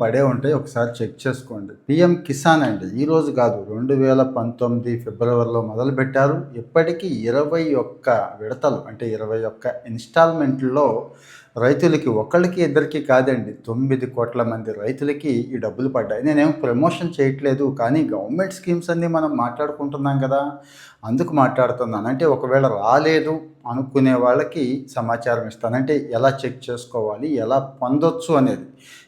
పడే ఉంటాయి ఒకసారి చెక్ చేసుకోండి. పిఎం కిసాన్ అండి ఈరోజు కాదు రెండు వేల పంతొమ్మిది ఫిబ్రవరిలో మొదలుపెట్టారు. ఇప్పటికీ ఇరవై ఒక్క విడతలు అంటే ఇరవై ఒక్క ఇన్స్టాల్మెంట్లో రైతులకి ఒకళ్ళకి ఇద్దరికి కాదండి. తొమ్మిది కోట్ల మంది రైతులకి ఈ డబ్బులు పడ్డాయి. నేనేం ప్రమోషన్ చేయట్లేదు కానీ గవర్నమెంట్ స్కీమ్స్ అన్నీ మనం మాట్లాడుకుంటున్నాం కదా. అందుకు మాట్లాడుతున్నాను. అంటే ఒకవేళ రాలేదు అనుకునే వాళ్ళకి సమాచారం ఇస్తాను. అంటే ఎలా చెక్ చేసుకోవాలి ఎలా పొందొచ్చు అనేది.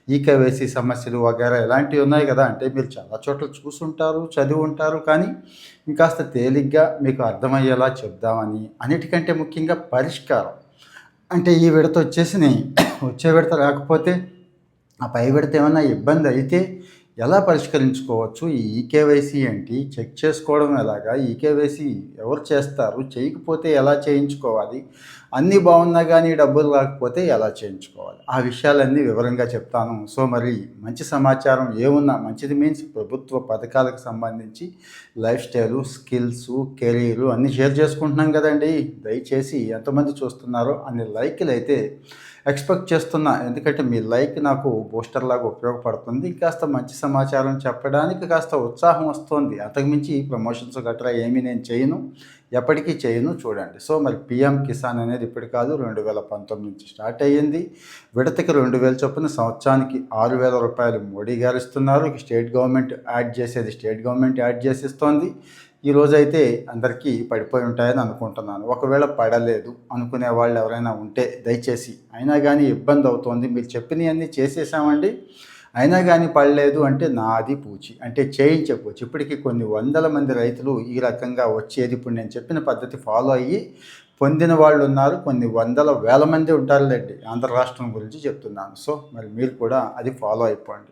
ఈకేవైసీ సమస్యలు వగేరా ఇలాంటివి ఉన్నాయి కదా. అంటే మీరు చాలా చోట్ల చూసుంటారు చదివి ఉంటారు కానీ ఇంకాస్త తేలిగ్గా మీకు అర్థమయ్యేలా చెప్దామని. అన్నిటికంటే ముఖ్యంగా పరిష్కారం. అంటే ఈ విడత వచ్చేసి వచ్చే విడత రాకపోతే ఆ పై విడత ఏమైనా ఇబ్బంది అయితే ఎలా పరిష్కరించుకోవచ్చు? ఈ ఈకేవైసీ ఏంటి? చెక్ చేసుకోవడం ఎలాగా? ఈకేవైసీ ఎవరు చేస్తారు? చేయకపోతే ఎలా చేయించుకోవాలి? అన్నీ బాగున్నా కానీ డబ్బులు రాకపోతే ఎలా చేయించుకోవాలి? ఆ విషయాలన్నీ వివరంగా చెప్తాను. సో మరి మంచి సమాచారం ఏమున్నా మంచిది మీన్స్ ప్రభుత్వ పథకాలకు సంబంధించి లైఫ్ స్టైలు స్కిల్స్ కెరీరు అన్నీ షేర్ చేసుకుంటున్నాం కదండి. దయచేసి ఎంతమంది చూస్తున్నారో అన్ని లైక్లు అయితే ఎక్స్పెక్ట్ చేస్తున్నా. ఎందుకంటే మీ లైక్ నాకు బూస్టర్ లాగా ఉపయోగపడుతుంది. కాస్త మంచి సమాచారం చెప్పడానికి కాస్త ఉత్సాహం వస్తుంది. అంతకుమించి ప్రమోషన్స్ గట్రా ఏమీ నేను చేయను. ఎప్పటికీ చేయను చూడండి. సో మరి పిఎం కిసాన్ అనేది ఇప్పుడు కాదు రెండు వేల పంతొమ్మిది నుంచి స్టార్ట్ అయ్యింది. విడతకి రెండు వేల చొప్పున సంవత్సరానికి ఆరు వేల రూపాయలు మోడీ గారు ఇస్తున్నారు. స్టేట్ గవర్నమెంట్ యాడ్ చేసేది స్టేట్ గవర్నమెంట్ యాడ్ చేసిస్తోంది. ఈ రోజైతే అందరికీ పడిపోయి ఉంటాయని అనుకుంటున్నాను. ఒకవేళ పడలేదు అనుకునే వాళ్ళు ఎవరైనా ఉంటే దయచేసి అయినా కానీ ఇబ్బంది అవుతోంది. మీరు చెప్పినవన్నీ చేసేసామండి. అయినా కానీ పడలేదు అంటే నాది పూచి. అంటే చేయించకపోవచ్చు ఇప్పటికీ కొన్ని వందల మంది రైతులు ఈ రకంగా వచ్చేది. ఇప్పుడు నేను చెప్పిన పద్ధతి ఫాలో అయ్యి పొందిన వాళ్ళు ఉన్నారు. కొన్ని వందల వేల మంది ఉంటారులేండి. ఆంధ్ర రాష్ట్రం గురించి చెప్తున్నాను. సో మరి మీరు కూడా అది ఫాలో అయిపోండి.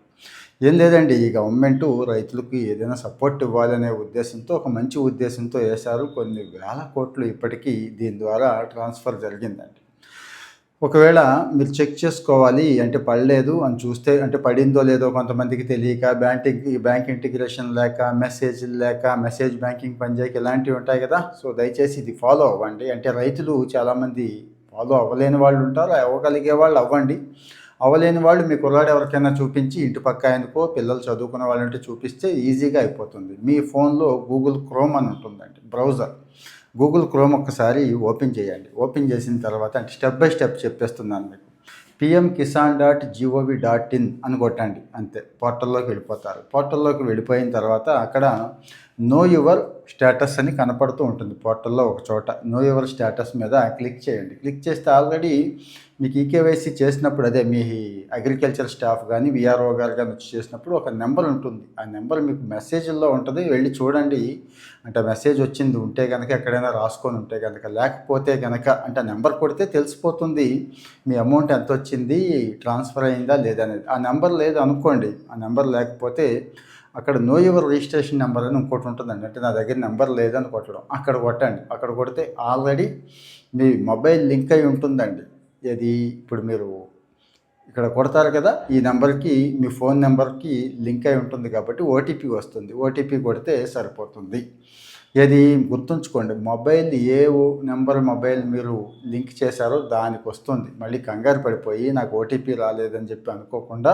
ఏం లేదండి. ఈ గవర్నమెంట్ రైతులకు ఏదైనా సపోర్ట్ ఇవ్వాలనే ఉద్దేశంతో ఒక మంచి ఉద్దేశంతో వేశారు. కొన్ని వేల కోట్లు ఇప్పటికీ దీని ద్వారా ట్రాన్స్ఫర్ జరిగిందండి. ఒకవేళ మీరు చెక్ చేసుకోవాలి అంటే పడలేదు అని చూస్తే అంటే పడిందో లేదో కొంతమందికి తెలియక బ్యాంకింగ్ బ్యాంక్ ఇంటిగ్రేషన్ లేక మెసేజ్ లేక మెసేజ్ బ్యాంకింగ్ పనిచేయక ఇలాంటివి ఉంటాయి కదా. సో దయచేసి ఇది ఫాలో అవ్వండి. అంటే రైతులు చాలామంది ఫాలో అవ్వలేని వాళ్ళు ఉంటారు. అవ్వగలిగే వాళ్ళు అవ్వండి. అవ్వలేని వాళ్ళు మీ కుర్రాడు ఎవరికైనా చూపించి ఇంటి పక్క ఆయనకో పిల్లలు చదువుకునే వాళ్ళంటే చూపిస్తే ఈజీగా అయిపోతుంది. మీ ఫోన్లో గూగుల్ క్రోమ్ అని ఉంటుందండి బ్రౌజర్. గూగుల్ క్రోమ్ ఒక్కసారి ఓపెన్ చేయండి. ఓపెన్ చేసిన తర్వాత అంటే స్టెప్ బై స్టెప్ చెప్పేస్తున్నాను మీకు. PM Kisan dot GOV dot in అని కొట్టండి. అంతే. పోర్టల్లోకి వెళ్ళిపోతారు. పోర్టల్లోకి వెళ్ళిపోయిన తర్వాత అక్కడ నో యువర్ స్టేటస్ అని కనపడుతూ ఉంటుంది పోర్టల్లో ఒక చోట. నో యువర్ స్టేటస్ మీద క్లిక్ చేయండి. క్లిక్ చేస్తే ఆల్రెడీ మీకు ఈకేవైసీ చేసినప్పుడు అదే మీ అగ్రికల్చర్ స్టాఫ్ కానీ విఆర్ఓ గారు కానీ వచ్చి చేసినప్పుడు ఒక నెంబర్ ఉంటుంది. ఆ నెంబర్ మీకు మెసేజ్లో ఉంటుంది. వెళ్ళి చూడండి. అంటే మెసేజ్ వచ్చింది ఉంటే కనుక ఎక్కడైనా రాసుకొని ఉంటే కనుక లేకపోతే కనుక అంటే నెంబర్ కొడితే తెలిసిపోతుంది మీ అమౌంట్ ఎంత వచ్చింది ట్రాన్స్ఫర్ అయిందా లేదనేది ఆ నెంబర్ లేదు అనుకోండి. ఆ నెంబర్ లేకపోతే అక్కడ నో యువర్ రిజిస్ట్రేషన్ నెంబర్ అని ఇంకోటి ఉంటుందండి. అంటే నా దగ్గర నెంబర్ లేదని కొట్టడం. అక్కడ కొట్టండి. అక్కడ కొడితే ఆల్రెడీ మీ మొబైల్ లింక్ అయి ఉంటుందండి. ఇది ఇప్పుడు మీరు ఇక్కడ కొడతారు కదా ఈ నెంబర్కి మీ ఫోన్ నెంబర్కి లింక్ అయి ఉంటుంది కాబట్టి ఓటీపీ వస్తుంది. ఓటీపీ కొడితే సరిపోతుంది. ఇది గుర్తుంచుకోండి మొబైల్ ఏ నెంబర్ మొబైల్ మీరు లింక్ చేశారో దానికి వస్తుంది. మళ్ళీ కంగారు పడిపోయి నాకు ఓటీపీ రాలేదని చెప్పి అనుకోకుండా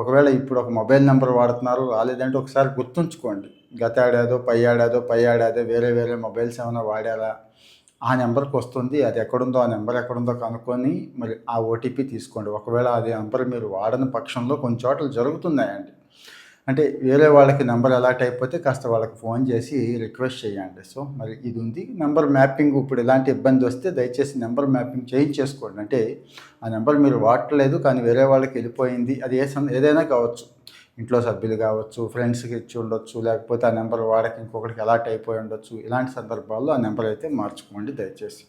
ఒకవేళ ఇప్పుడు ఒక మొబైల్ నెంబర్ వాడుతున్నారు రాలేదంటే ఒకసారి గుర్తుంచుకోండి. గత ఏడాదో పై ఏడాదో పై ఏడాదో వేరే వేరే మొబైల్స్ ఏమైనా వాడారా? ఆ నెంబర్కి వస్తుంది అది ఎక్కడుందో ఆ నెంబర్ ఎక్కడుందో కనుక్కొని మరి ఆ ఓటీపీ తీసుకోండి. ఒకవేళ అది నెంబర్ మీరు వాడని పక్షంలో కొన్ని చోట్ల జరుగుతున్నాయండి. అంటే వేరే వాళ్ళకి నెంబర్ అలాట్ అయిపోతే కాస్త వాళ్ళకి ఫోన్ చేసి రిక్వెస్ట్ చేయండి. సో మరి ఇది ఉంది నెంబర్ మ్యాపింగ్ ఇప్పుడు ఎలాంటి ఇబ్బంది వస్తే దయచేసి నెంబర్ మ్యాపింగ్ చేయించేసుకోండి. అంటే ఆ నెంబర్ మీరు వాడట్లేదు కానీ వేరే వాళ్ళకి వెళ్ళిపోయింది. అది ఏ సం ఏదైనా కావచ్చు. ఇంట్లో సభ్యులు కావచ్చు ఫ్రెండ్స్కి ఇచ్చి ఉండొచ్చు లేకపోతే ఆ నెంబర్ వాడకి ఇంకొకరికి అలాట్ అయిపోయి ఉండొచ్చు. ఇలాంటి సందర్భాల్లో ఆ నెంబర్ అయితే మార్చుకోండి దయచేసి.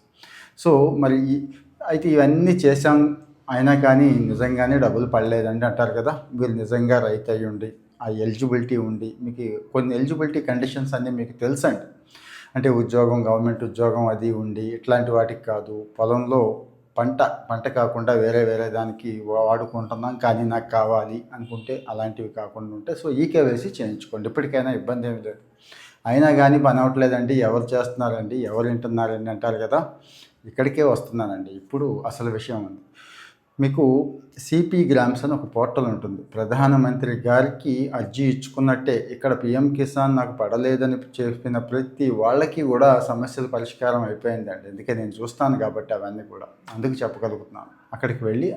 సో మరి ఈ- అయితే ఇవన్నీ చేసాం అయినా కానీ నిజంగానే డబ్బులు పడలేదండి అంటారు కదా. వీళ్ళు నిజంగా రైతు అయ్యి ఉండి ఆ ఎలిజిబిలిటీ ఉండి మీకు కొన్ని ఎలిజిబిలిటీ కండిషన్స్ అన్నీ మీకు తెలుసండి. అంటే ఉద్యోగం గవర్నమెంట్ ఉద్యోగం అది ఉండి ఇట్లాంటి వాటికి కాదు. పొలంలో పంట పంట కాకుండా వేరే వేరే దానికి వాడుకుంటున్నాం కానీ నాకు కావాలి అనుకుంటే అలాంటివి కాకుండా ఉంటే సో ఈకేవైసీ చేయించుకోండి. ఇప్పటికైనా ఇబ్బంది ఏమి లేదు. అయినా కానీ పని అవ్వట్లేదండి. ఎవరు చేస్తున్నారండి? ఎవరు వింటున్నారండి అంటారు కదా. ఇక్కడికే వస్తున్నానండి. ఇప్పుడు అసలు విషయం ఉంది మీకు సిపి గ్రామ్స్ అని ఒక పోర్టల్ ఉంటుంది. ప్రధానమంత్రి గారికి అర్జీ ఇచ్చుకున్నట్టే ఇక్కడ పిఎం కిసాన్ నాకు పడలేదని చెప్పిన ప్రతి వాళ్ళకి కూడా సమస్యలు పరిష్కారం అయిపోయిందండి. అందుకే నేను చూస్తాను కాబట్టి అవన్నీ కూడా. అందుకు చెప్పగలుగుతున్నాను. అక్కడికి వెళ్ళి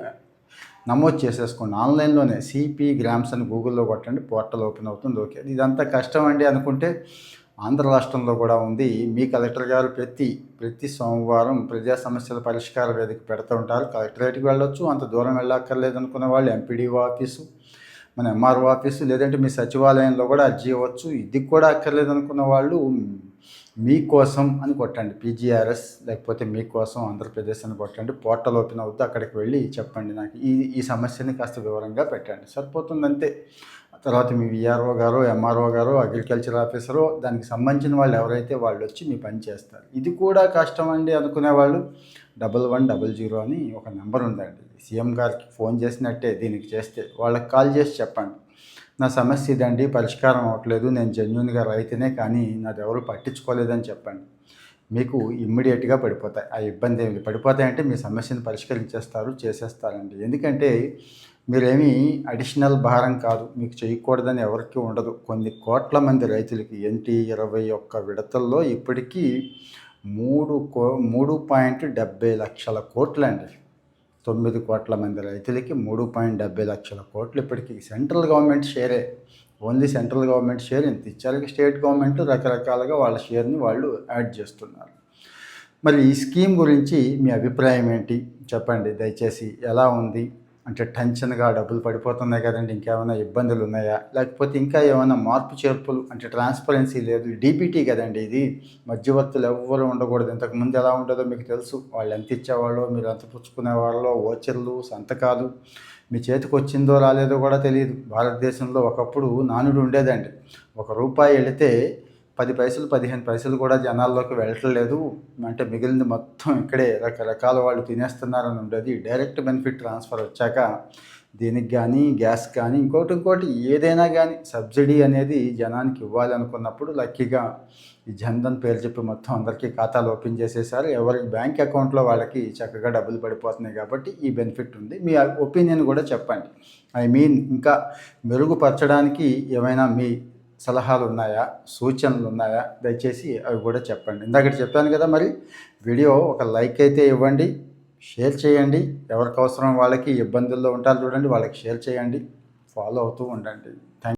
నమోదు చేసేసుకోండి. ఆన్లైన్లోనే సిపి గ్రామ్స్ అని గూగుల్లో కొట్టండి. పోర్టల్ ఓపెన్ అవుతుంది. ఓకే. ఇదంతా కష్టం అండి అనుకుంటే ఆంధ్ర రాష్ట్రంలో కూడా ఉంది. మీ కలెక్టర్ గారు ప్రతి ప్రతి సోమవారం ప్రజా సమస్యల పరిష్కార వేదిక పెడుతూ ఉంటారు. కలెక్టరేట్కి వెళ్ళొచ్చు. అంత దూరం వెళ్ళక్కర్లేదు అనుకున్న వాళ్ళు ఎంపీడీఓ ఆఫీసు మన ఎంఆర్ఓ ఆఫీసు లేదంటే మీ సచివాలయంలో కూడా అర్జీ ఇవ్వచ్చు. ఇది కూడా అక్కర్లేదు అనుకున్న వాళ్ళు మీకోసం అని కొట్టండి. పీజీఆర్ఎస్ లేకపోతే మీకోసం ఆంధ్రప్రదేశ్ అని కొట్టండి. పోర్టల్ ఓపెన్ అవుద్ది. అక్కడికి వెళ్ళి చెప్పండి నాకు. ఈ ఈ సమస్యని కాస్త వివరంగా పెట్టండి. సరిపోతుంది అంతే తర్వాత మీ విఆర్ఓ గారు ఎంఆర్ఓ గారు అగ్రికల్చర్ ఆఫీసరు దానికి సంబంధించిన వాళ్ళు ఎవరైతే వాళ్ళు వచ్చి మీ పని చేస్తారు. ఇది కూడా కష్టం అండి అనుకునే వాళ్ళు. డబల్ వన్ డబల్ జీరో అని ఒక నెంబర్ ఉందండి. సీఎం గారికి ఫోన్ చేసినట్టే దీనికి చేస్తే. వాళ్ళకి కాల్ చేసి చెప్పండి. నా సమస్య ఇదండి పరిష్కారం అవ్వట్లేదు నేను జెన్యున్గా రైతునే కానీ నాది ఎవరు పట్టించుకోలేదని చెప్పండి. మీకు ఇమ్మీడియట్గా పడిపోతాయి. ఆ ఇబ్బంది ఏమి పడిపోతాయంటే మీ సమస్యను పరిష్కరించేస్తారు చేసేస్తారండి. ఎందుకంటే మీరేమీ అడిషనల్ భారం కాదు. మీకు చేయకూడదని ఎవరికి ఉండదు. కొన్ని కోట్ల మంది రైతులకి ఎన్టీ ఇరవై ఒక్క విడతల్లో ఇప్పటికీ మూడు కో మూడు పాయింట్ డెబ్బై లక్షల కోట్లండి. తొమ్మిది కోట్ల మంది రైతులకి మూడు పాయింట్ డెబ్బై లక్షల కోట్లు ఇప్పటికీ సెంట్రల్ గవర్నమెంట్ షేరే. ఓన్లీ సెంట్రల్ గవర్నమెంట్ షేర్ ఇంత ఇచ్చారు స్టేట్ గవర్నమెంట్ రకరకాలుగా వాళ్ళ షేర్ని వాళ్ళు యాడ్ చేస్తున్నారు. మరి ఈ స్కీమ్ గురించి మీ అభిప్రాయం ఏంటి? చెప్పండి. దయచేసి ఎలా ఉంది? అంటే టెన్షన్గా డబ్బులు పడిపోతున్నాయి కదండి ఇంకేమైనా ఇబ్బందులు ఉన్నాయా? లేకపోతే ఇంకా ఏమైనా మార్పు చేర్పులు అంటే ట్రాన్స్పరెన్సీ లేదు డీపీటీ కదండి ఇది. మధ్యవర్తులు ఎవ్వరు ఉండకూడదు. ఇంతకుముందు ఎలా ఉండదో మీకు తెలుసు. వాళ్ళు ఎంత ఇచ్చేవాళ్ళో మీరు ఎంత పుచ్చుకునే వాళ్ళో ఓచర్లు సంతకాలు. మీ చేతికి వచ్చిందో రాలేదో కూడా తెలియదు. భారతదేశంలో ఒకప్పుడు నానుడు ఉండేదండి. ఒక రూపాయి వెళితే పది పైసలు పదిహేను పైసలు కూడా జనాల్లోకి వెళ్ళట్లేదు అంటే మిగిలింది మొత్తం ఇక్కడే రకరకాల వాళ్ళు తినేస్తున్నారని ఉండేది. డైరెక్ట్ బెనిఫిట్ ట్రాన్స్ఫర్ వచ్చాక దీనికి కానీ గ్యాస్ కానీ ఇంకోటి ఇంకోటి ఏదైనా కానీ సబ్సిడీ అనేది జనానికి ఇవ్వాలనుకున్నప్పుడు లక్కీగా ఈ జన్ధన్ పేరు చెప్పి మొత్తం అందరికీ ఖాతాలు ఓపెన్ చేసేసారు. ఎవరి బ్యాంక్ అకౌంట్లో వాళ్ళకి చక్కగా డబ్బులు పడిపోతున్నాయి కాబట్టి ఈ బెనిఫిట్ ఉంది. మీ ఒపీనియన్ కూడా చెప్పండి. ఐ మీన్ ఇంకా మెరుగుపరచడానికి ఏమైనా మీ సలహాలు ఉన్నాయా సూచనలు ఉన్నాయా దయచేసి అవి కూడా చెప్పండి. ఇందాక చెప్పాను కదా మరి వీడియో ఒక లైక్ అయితే ఇవ్వండి షేర్ చేయండి. ఎవరికి అవసరం వాళ్ళకి ఇబ్బందుల్లో ఉంటారు చూడండి వాళ్ళకి షేర్ చేయండి. ఫాలో అవుతూ ఉండండి.